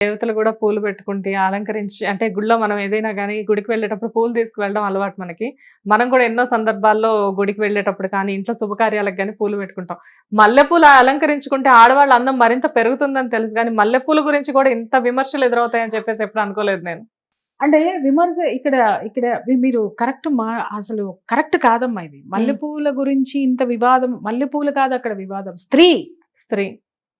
దేవతలు కూడా పూలు పెట్టుకుంటే అలంకరించి అంటే గుడిలో మనం ఏదైనా కానీ గుడికి వెళ్ళేటప్పుడు పూలు తీసుకువెళ్ళడం అలవాటు మనకి. మనం కూడా ఎన్నో సందర్భాల్లో గుడికి వెళ్ళేటప్పుడు కానీ ఇంట్లో శుభకార్యాలకు కానీ పూలు పెట్టుకుంటాం. మల్లెపూలు అలంకరించుకుంటే ఆడవాళ్ళ అందం మరింత పెరుగుతుందని తెలుసు కానీ మల్లెపూల గురించి కూడా ఇంత విమర్శలు ఎదురవుతాయని చెప్పేసి ఎప్పుడు అనుకోలేదు నేను. అంటే విమర్శ ఇక్కడ ఇక్కడ మీరు కరెక్ట్ మా అసలు కరెక్ట్ కాదమ్మా ఇది. మల్లెపూల గురించి ఇంత వివాదం మల్లెపూలు కాదు అక్కడ వివాదం. స్త్రీ. స్త్రీ.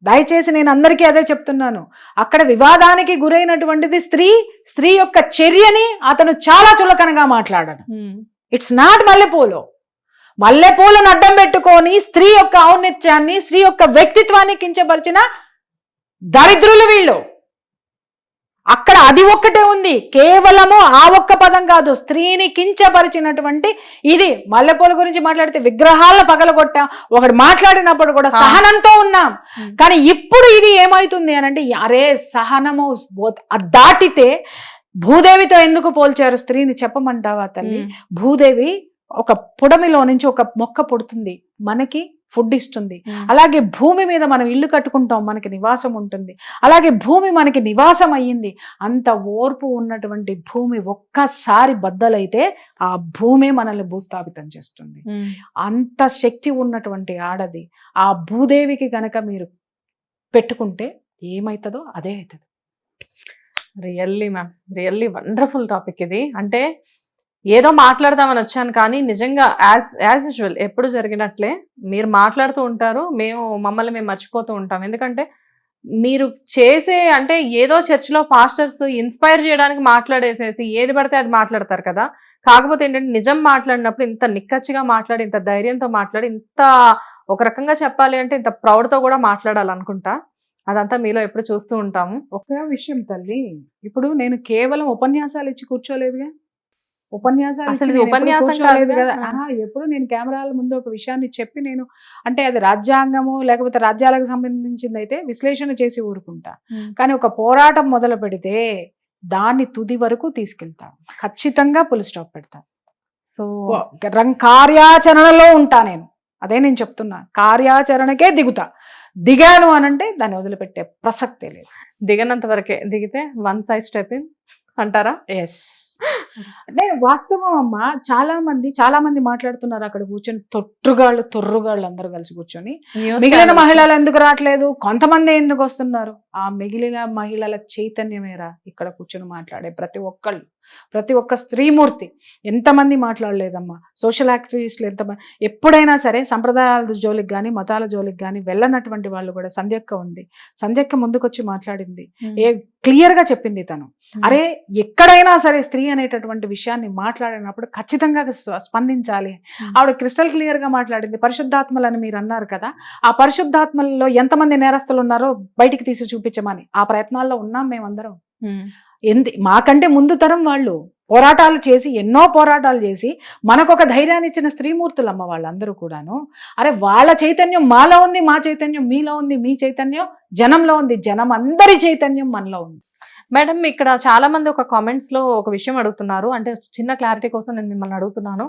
దయచేసి నేను అందరికీ అదే చెప్తున్నాను. అక్కడ వివాదానికి గురైనటువంటిది స్త్రీ స్త్రీ యొక్క చర్యని అతను చాలా చులకనగా మాట్లాడాడు ఇట్స్ నాట్ మల్లెపూలు. మల్లెపూలను అడ్డం పెట్టుకొని స్త్రీ యొక్క ఔన్నత్యాన్ని స్త్రీ యొక్క వ్యక్తిత్వాన్ని కించపరిచిన దరిద్రులు వీళ్ళు. అక్కడ అది ఒక్కటే ఉంది. కేవలము ఆ ఒక్క పదం కాదు. స్త్రీని కించపరిచినటువంటి ఇది మల్లెపూల గురించి మాట్లాడితే విగ్రహాలను పగలగొట్టాం. ఒకటి మాట్లాడినప్పుడు కూడా. సహనంతో ఉన్నాం. కానీ ఇప్పుడు ఇది ఏమైతుంది అని అంటే అరే సహనము దాటితే భూదేవితో ఎందుకు పోల్చారు? స్త్రీని చెప్పమంటావా తల్లి? భూదేవి ఒక పుడమిలో నుంచి ఒక మొక్క పుడుతుంది. మనకి ఫుడ్ ఇస్తుంది. అలాగే భూమి మీద మనం ఇల్లు కట్టుకుంటాం మనకి నివాసం ఉంటుంది. అలాగే భూమి మనకి నివాసం అయ్యింది. అంత ఓర్పు ఉన్నటువంటి భూమి ఒక్కసారి బద్దలైతే ఆ భూమి మనల్ని భూస్థాపితం చేస్తుంది. అంత శక్తి ఉన్నటువంటి ఆడది ఆ భూదేవికి గనక మీరు పెట్టుకుంటే ఏమవుతుందో అదే అవుతుంది really ma'am really wonderful topic ఇది. అంటే ఏదో మాట్లాడదామని వచ్చాను కానీ నిజంగా యాజ్ యాజ్ యూజువల్ ఎప్పుడు జరిగినట్లే మీరు మాట్లాడుతూ ఉంటారు మేము మమ్మల్ని మేము మర్చిపోతూ ఉంటాం. ఎందుకంటే మీరు చేసే అంటే ఏదో చర్చిలో పాస్టర్స్ ఇన్స్పైర్ చేయడానికి మాట్లాడేసేసి ఏది పడితే అది మాట్లాడతారు కదా. కాకపోతే ఏంటంటే నిజం మాట్లాడినప్పుడు ఇంత నిక్కచ్చిగా మాట్లాడి ఇంత ధైర్యంతో మాట్లాడి ఇంత ఒక రకంగా చెప్పాలి అంటే ఇంత ప్రౌడ్తో కూడా మాట్లాడాలనుకుంటా. అదంతా మీలో ఎప్పుడు చూస్తూ ఉంటాము. ఒక విషయం తల్లి ఇప్పుడు నేను కేవలం ఉపన్యాసాలు ఇచ్చి కూర్చోలేదుగా. ఉపన్యాసాలు అసలు ఉపన్యాసం కాదుగా? కదా. ఎప్పుడు నేను కెమెరాల ముందు ఒక విషయాన్ని చెప్పి నేను అంటే అది రాజ్యాంగము లేకపోతే రాజ్యాలకు సంబంధించింది అయితే విశ్లేషణ చేసి ఊరుకుంటా. కానీ ఒక పోరాటం మొదలు పెడితే దాన్ని తుది వరకు తీసుకెళ్తా. ఖచ్చితంగా పులి స్టాప్ పెడతా. సో కార్యాచరణలో ఉంటా నేను. అదే నేను చెప్తున్నా. కార్యాచరణకే దిగుతా. దిగాను అనంటే దాన్ని వదిలిపెట్టే ప్రసక్తే లేదు. దిగనంత వరకే. దిగితే వన్ సైజ్ స్టెప్ ఇన్ అంటారా? ఎస్ అంటే వాస్తవం అమ్మా చాలా మంది చాలా మంది మాట్లాడుతున్నారు అక్కడ కూర్చొని తొట్టుగాళ్ళు తొర్రుగాళ్ళు అందరూ కలిసి కూర్చొని. మిగిలిన. మహిళలు ఎందుకు రావట్లేదు? కొంతమంది ఎందుకు వస్తున్నారు? ఆ మిగిలిన మహిళల చైతన్యమేరా ఇక్కడ కూర్చొని మాట్లాడే ప్రతి ఒక్కళ్ళు ప్రతి ఒక్క స్త్రీమూర్తి. ఎంతమంది మాట్లాడలేదమ్మా. సోషల్ యాక్టివిస్టులు ఎంతమంది ఎప్పుడైనా సరే సంప్రదాయాల జోలికి కానీ మతాల జోలికి కానీ వెళ్ళనటువంటి వాళ్ళు కూడా సంధ్యక్క ఉంది. సంధ్యక్క ముందుకొచ్చి మాట్లాడింది. Hmm. ఏ క్లియర్గా చెప్పింది తను. Hmm. అరే ఎక్కడైనా సరే స్త్రీ అనేటటువంటి విషయాన్ని మాట్లాడినప్పుడు ఖచ్చితంగా స్పందించాలి. ఆవిడ క్రిస్టల్ క్లియర్గా మాట్లాడింది. పరిశుద్ధాత్మలు అని మీరు అన్నారు కదా ఆ పరిశుద్ధాత్మలలో ఎంతమంది నేరస్తులు ఉన్నారో బయటికి తీసి చూపించమని. ఆ ప్రయత్నాల్లో ఉన్నాం మేమందరం. ఎందు మాకంటే ముందు తరం వాళ్ళు పోరాటాలు చేసి ఎన్నో పోరాటాలు చేసి మనకు ఒక ధైర్యాన్ని ఇచ్చిన స్త్రీమూర్తులు అమ్మ వాళ్ళందరూ కూడాను. అరే వాళ్ళ చైతన్యం మాలో ఉంది మా చైతన్యం మీలో ఉంది మీ చైతన్యం జనంలో ఉంది జనం అందరి చైతన్యం మనలో ఉంది. మేడం ఇక్కడ చాలా మంది ఒక కామెంట్స్లో ఒక విషయం అడుగుతున్నారు. అంటే చిన్న క్లారిటీ కోసం నేను మిమ్మల్ని అడుగుతున్నాను.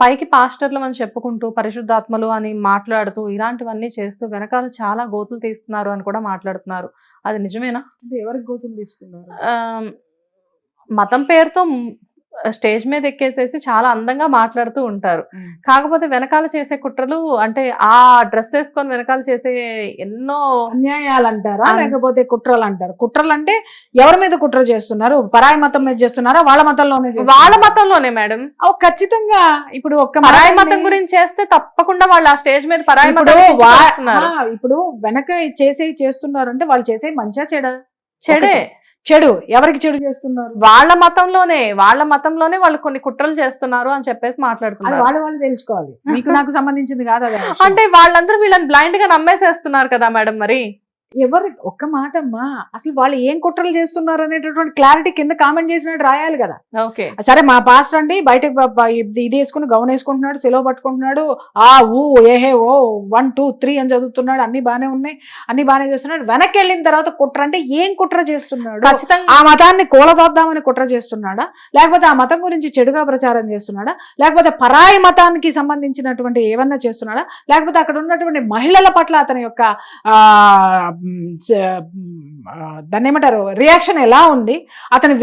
పైకి పాస్టర్లు అని చెప్పుకుంటూ పరిశుద్ధాత్మలు అని మాట్లాడుతూ ఇలాంటివన్నీ చేస్తూ వెనకాల చాలా గోతులు తీస్తున్నారు అని కూడా మాట్లాడుతున్నారు. అది నిజమేనా? ఎవరికి గోతులు తీస్తున్నారు? మతం పేరుతో స్టేజ్ మీద ఎక్కేసేసి చాలా అందంగా మాట్లాడుతూ ఉంటారు. కాకపోతే వెనకాల చేసే కుట్రలు అంటే ఆ డ్రెస్ వేసుకొని వెనకాల చేసే ఎన్నో అన్యాయాలు అంటారా లేకపోతే కుట్రలు అంటారు కుట్రలు అంటే ఎవరి మీద కుట్ర చేస్తున్నారు? పరాయి మతం మీద చేస్తున్నారా? వాళ్ళ మతంలోనే? వాళ్ళ మతంలోనే మేడం. ఖచ్చితంగా. ఇప్పుడు ఒక్క పరాయి మతం గురించి చేస్తే తప్పకుండా వాళ్ళు ఆ స్టేజ్ మీద పరాయి మతం ఇప్పుడు వెనక చేసే చేస్తున్నారు అంటే వాళ్ళు చేసే మంచిగా చెడ? చెడే. చెడు ఎవరికి చెడు చేస్తున్నారు? వాళ్ళ మతంలోనే వాళ్ళ మతంలోనే వాళ్ళు కొన్ని కుట్రలు చేస్తున్నారు అని చెప్పేసి మాట్లాడుతున్నారు. వాళ్ళు వాళ్ళు తెలుసుకోవాలి. మీకు నాకు సంబంధించింది కాదు. అంటే వాళ్ళందరూ వీళ్ళని బ్లైండ్గా నమ్మేసేస్తున్నారు కదా మేడం మరి? ఎవరు ఒక్క మాట అమ్మా అసలు వాళ్ళు ఏం కుట్రలు చేస్తున్నారు అనేటటువంటి క్లారిటీ కింద కామెంట్ చేసినట్టు రాయాలి కదా. ఓకే. సరే మా పాస్టర్ అండి బయటకు ఇది వేసుకుని గౌన్ వేసుకుంటున్నాడు సెలవు పట్టుకుంటున్నాడు ఆ ఊ ఏహే ఓ వన్ టూ త్రీ అని చదువుతున్నాడు అన్ని బానే ఉన్నాయి అన్ని బానే చేస్తున్నాడు. వెనక్కి వెళ్ళిన తర్వాత కుట్ర అంటే ఏం కుట్ర చేస్తున్నాడు? ఖచ్చితంగా. ఆ మతాన్ని కూలదోద్దామని కుట్ర చేస్తున్నాడా? లేకపోతే ఆ మతం గురించి చెడుగా ప్రచారం చేస్తున్నాడా? లేకపోతే పరాయి మతానికి సంబంధించినటువంటి ఏమన్నా చేస్తున్నాడా? లేకపోతే అక్కడ ఉన్నటువంటి మహిళల పట్ల అతని యొక్క దాన్ని ఏమంటారు? రియాక్షన్ ఎలా ఉంది? అతని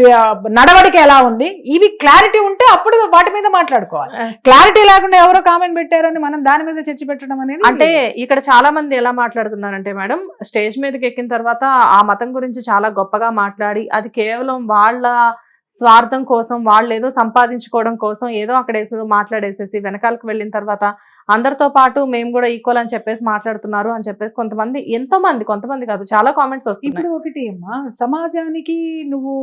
నడవడిక ఎలా ఉంది? ఇవి క్లారిటీ ఉంటే అప్పుడు వాటి మీద మాట్లాడుకోవాలి. క్లారిటీ లేకుండా ఎవరో కామెంట్ పెట్టారని మనం దాని మీద చర్చ పెట్టడం అనేది అంటే ఇక్కడ చాలా మంది ఎలా మాట్లాడుతున్నారంటే మేడం స్టేజ్ మీదకి ఎక్కిన తర్వాత ఆ మతం గురించి చాలా గొప్పగా మాట్లాడి అది కేవలం వాళ్ళ స్వార్థం కోసం వాళ్ళు ఏదో సంపాదించుకోవడం కోసం ఏదో అక్కడ ఏదో మాట్లాడేసేసి వెనకాలకు వెళ్ళిన తర్వాత అందరితో పాటు మేము కూడా ఈక్వల్ అని చెప్పేసి మాట్లాడుతున్నారు అని చెప్పేసి కొంతమంది ఎంతో మంది కొంతమంది కాదు చాలా కామెంట్స్ వస్తున్నాయి. ఇప్పుడు ఒకటి అమ్మా సమాజానికి నువ్వు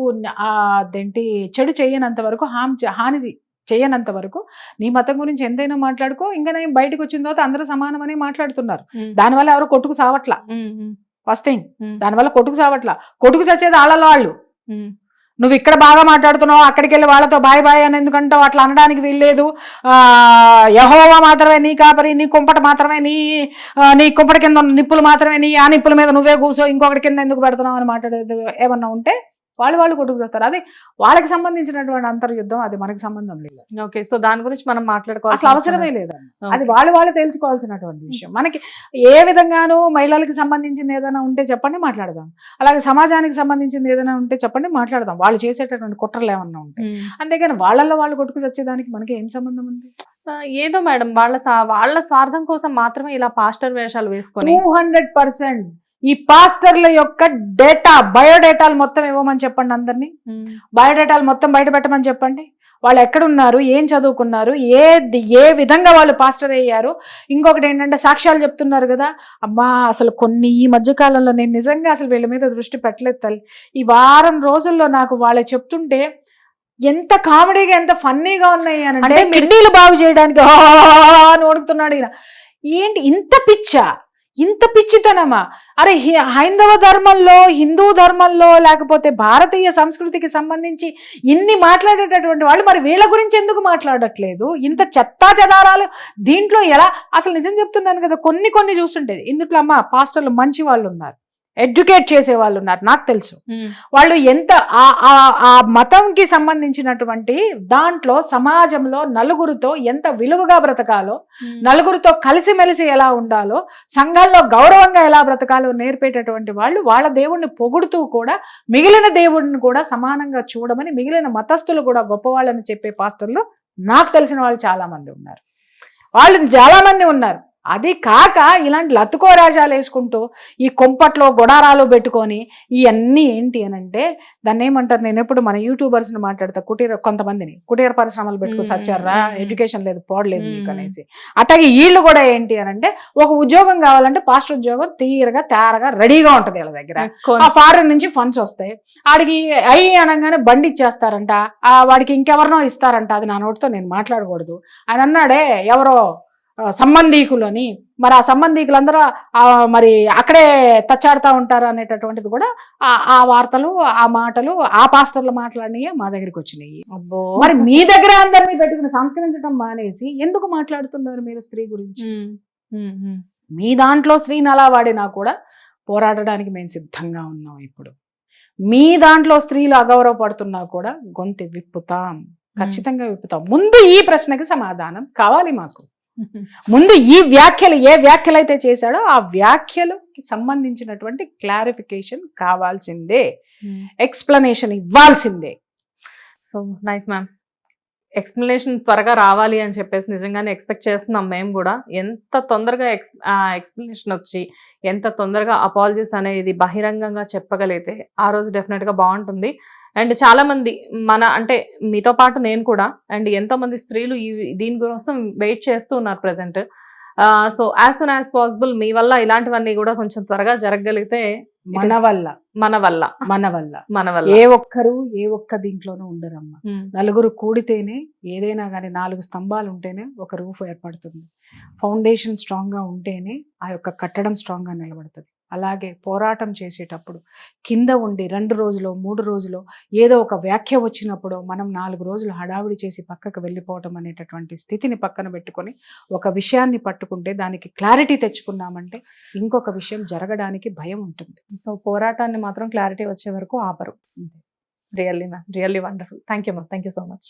అదేంటి చెడు చేయనంత వరకు హామ్ హాని చేయనంత వరకు నీ మతం గురించి ఎంతైనా మాట్లాడుకో ఇంకా నేను బయటకు వచ్చిన తర్వాత అందరూ సమానమని మాట్లాడుతున్నారు. దానివల్ల ఎవరు కొట్టుకు సావట్లా? ఫస్ట్ థింగ్ దానివల్ల కొట్టుకు సావట్లా? కొట్టుకు చచ్చేది వాళ్ళలో వాళ్ళు. నువ్వు ఇక్కడ బాగా మాట్లాడుతున్నావు అక్కడికి వెళ్ళి వాళ్ళతో బాయ్ బాయ్ అని ఎందుకంటావు? అట్లా అనడానికి వీల్లేదు. ఆ యహోవా మాత్రమే నీ కాపరి నీ కుంపట మాత్రమే నీ నీ కుంపట కింద ఉన్న నిప్పులు మాత్రమే నీ ఆ నిప్పుల మీద నువ్వే కూర్చో ఇంకొకటి కింద ఎందుకు పెడుతున్నావు అని మాట్లాడేది ఏమన్నా ఉంటే వాళ్ళు వాళ్ళు కొట్టుకు చేస్తారు. అది వాళ్ళకి సంబంధించినటువంటి అంతర్యుద్ధం అది మనకి సంబంధం లేదు. ఓకే సో దాని గురించి మనం మాట్లాడుకోవాలి అసలు అవసరమే లేదు అది వాళ్ళు వాళ్ళు తేల్చుకోవాల్సినటువంటి విషయం. మనకి ఏ విధంగానూ మహిళలకు సంబంధించింది ఏదైనా ఉంటే చెప్పండి మాట్లాడదాం. అలాగే సమాజానికి సంబంధించింది ఏదైనా ఉంటే చెప్పండి మాట్లాడదాం. వాళ్ళు చేసేటటువంటి కుట్రలు ఏమన్నా ఉంటాయి అంతేగాని వాళ్ళల్లో వాళ్ళు కొట్టుకు వచ్చేదానికి మనకి ఏం సంబంధం ఉంది? ఏదో మేడం వాళ్ళ వాళ్ళ స్వార్థం కోసం మాత్రమే ఇలా పాస్టర్ వేషాలు వేసుకొని టూ హండ్రెడ్ పర్సెంట్ ఈ పాస్టర్ల యొక్క డేటా బయోడేటాలు మొత్తం ఇవ్వమని చెప్పండి అందరినీ. బయోడేటాలు మొత్తం బయట పెట్టమని చెప్పండి. వాళ్ళు ఎక్కడున్నారు ఏం చదువుకున్నారు ఏ ఏ విధంగా వాళ్ళు పాస్టర్ అయ్యారు. ఇంకొకటి ఏంటంటే సాక్ష్యాలు చెప్తున్నారు కదా అమ్మా అసలు కొన్ని ఈ మధ్య కాలంలో నేను నిజంగా అసలు వీళ్ళ మీద దృష్టి పెట్టలేదు తల్లి. ఈ వారం రోజుల్లో నాకు వాళ్ళు చెప్తుంటే ఎంత కామెడీగా ఎంత ఫన్నీగా ఉన్నాయి అని అంటే కిడ్నీలు బాగు చేయడానికి అని ఈయన. ఏంటి ఇంత పిచ్చా? ఇంత పిచ్చితనమా? అరే హి- హైందవ ధర్మంలో హిందూ ధర్మంలో లేకపోతే భారతీయ సంస్కృతికి సంబంధించి ఇన్ని మాట్లాడేటటువంటి వాళ్ళు మరి వీళ్ళ గురించి ఎందుకు మాట్లాడట్లేదు? ఇంత చెత్తా చెదారాలు దీంట్లో ఎలా? అసలు నిజం చెప్తున్నాను కదా కొన్ని కొన్ని చూస్తుంటేది ఇందుట్లో అమ్మ పాస్టర్లు మంచి వాళ్ళు ఉన్నారు. ఎడ్యుకేట్ చేసే వాళ్ళు ఉన్నారు నాకు తెలుసు. వాళ్ళు ఎంత ఆ- ఆ- ఆ మతంకి సంబంధించినటువంటి దాంట్లో సమాజంలో నలుగురితో ఎంత విలువగా బ్రతకాలో. నలుగురితో కలిసిమెలిసి ఎలా ఉండాలో సంఘాల్లో గౌరవంగా ఎలా బ్రతకాలో నేర్పేటటువంటి వాళ్ళు వాళ్ళ దేవుణ్ణి పొగుడుతూ కూడా మిగిలిన దేవుడిని కూడా సమానంగా చూడమని మిగిలిన మతస్థులు కూడా గొప్పవాళ్ళని చెప్పే పాస్టర్లు నాకు తెలిసిన వాళ్ళు చాలా మంది ఉన్నారు. వాళ్ళు చాలా మంది ఉన్నారు. అది కాక ఇలాంటి లతుకోరాజాలు వేసుకుంటూ ఈ కొంపట్లో గొడారాలు పెట్టుకొని ఇవన్నీ ఏంటి అని అంటే దాన్ని ఏమంటారు? నేను ఎప్పుడు మన యూట్యూబర్స్ని మాట్లాడతా కుటీర కొంతమందిని కుటీర పరిశ్రమలు పెట్టుకో. సచ్చారా. ఎడ్యుకేషన్ లేదు పోడలేదు మీకు. అనేసి అట్లాగే వీళ్ళు కూడా ఏంటి అని అంటే ఒక ఉద్యోగం కావాలంటే పాస్టర్ ఉద్యోగం తీరగా తేరగా రెడీగా ఉంటది వీళ్ళ దగ్గర. ఆ ఫారెన్ నుంచి ఫండ్స్ వస్తాయి. ఆడికి అయ్యి అనగానే బండి ఇచ్చేస్తారంట. ఆ వాడికి ఇంకెవరినో ఇస్తారంట. అది నా నోటితో నేను మాట్లాడకూడదు. ఆయన అన్నాడే ఎవరో ఆ, సంబంధీకులు అని మరి ఆ సంబంధీకులందరూ ఆ, మరి అక్కడే తచ్చాడుతూ ఉంటారు అనేటటువంటిది కూడా ఆ- ఆ వార్తలు ఆ మాటలు ఆ పాస్టర్లు మాట్లాడినవి మా దగ్గరికి వచ్చినాయి. మరి మీ దగ్గర అందరినీ పెట్టుకుని సంస్కరించడం మానేసి ఎందుకు మాట్లాడుతున్నారు మీరు స్త్రీ గురించి. మీ దాంట్లో స్త్రీని అలా వాడినా కూడా పోరాడడానికి మేము సిద్ధంగా ఉన్నాం ఇప్పుడు. మీ దాంట్లో స్త్రీలు అగౌరవపడుతున్నా కూడా గొంతు విప్పుతాం. ఖచ్చితంగా విప్పుతాం. ముందు ఈ ప్రశ్నకి సమాధానం కావాలి మాకు. ముందు ఈ వ్యాఖ్యలు ఏ వ్యాఖ్యలు అయితే చేశాడో ఆ వ్యాఖ్యలుకి సంబంధించినటువంటి క్లారిఫికేషన్ కావాల్సిందే. ఉమ్. ఎక్స్ప్లెనేషన్ ఇవ్వాల్సిందే. సో నైస్ మ్యామ్ ఎక్స్ప్లెనేషన్ త్వరగా రావాలి అని చెప్పేసి నిజంగానే ఎక్స్పెక్ట్ చేస్తున్నాం మేము కూడా. ఎంత తొందరగా ఎక్స్ ఎక్స్ప్లెనేషన్ వచ్చి ఎంత తొందరగా అపాలజీస్ అనేది బహిరంగంగా చెప్పగలిగితే ఆ రోజు డెఫినెట్గా బాగుంటుంది. అండ్ చాలామంది మన అంటే మీతో పాటు నేను కూడా అండ్ ఎంతో మంది స్త్రీలు ఈ దీని కోసం వెయిట్ చేస్తూ ఉన్నారు present so as soon as possible మీ వల్ల ఇలాంటివన్నీ కూడా కొంచెం త్వరగా జరగగలిగితే మన వల్ల మన వల్ల మన వల్ల మన వల్ల ఏ ఒక్కరు ఏ ఒక్క దీంట్లోనూ ఉండరమ్మా. ఉమ్, నలుగురు కూడితేనే ఏదైనా కానీ నాలుగు స్తంభాలు ఉంటేనే ఒక రూఫ్ ఏర్పడుతుంది. ఫౌండేషన్ స్ట్రాంగ్గా ఉంటేనే ఆ యొక్క కట్టడం స్ట్రాంగ్గా నిలబడుతుంది. అలాగే పోరాటం చేసేటప్పుడు కింద ఉండి రెండు రోజులు మూడు రోజులు ఏదో ఒక వ్యాఖ్య వచ్చినప్పుడు మనం నాలుగు రోజులు హడావిడి చేసి పక్కకు వెళ్ళిపోవటం అనేటటువంటి స్థితిని పక్కన పెట్టుకొని ఒక విషయాన్ని పట్టుకుంటే దానికి క్లారిటీ తెచ్చుకున్నామంటే ఇంకొక విషయం జరగడానికి భయం ఉంటుంది. సో పోరాటాన్ని మాత్రం క్లారిటీ వచ్చే వరకు ఆపరు. Really ma'am really wonderful. Thank you ma'am. Thank you so much.